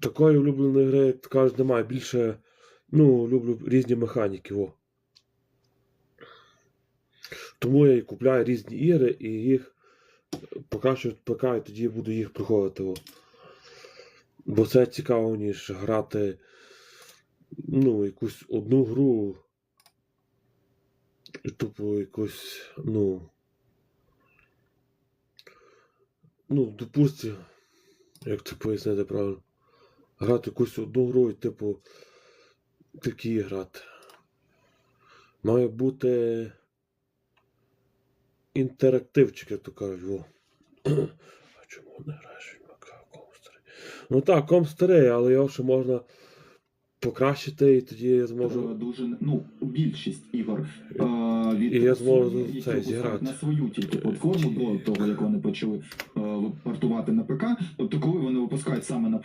такої улюбленої гри, як кажуть, немає. Більше, ну, люблю різні механіки. О. Тому я і купляю різні ігри і їх покращую ПК, і тоді буду їх проходити. О. Бо це цікаво, ніж грати ну, якусь одну гру. Тупо якусь, ну. Ну, допустим, як це пояснити правильно. Грати якусь одну гру і, типу, такі грати. Має бути інтерактивчик, як то кажуть. Во. А чому не граєш? Ну так, ком старий, але його ще можна покращити, і тоді я Е, зможу. Дуже ну більшість ігор е, від І я зможу це зіграти. на свою тільки платформу до того, як вони почали е, портувати на ПК. Тобто, коли вони випускають саме на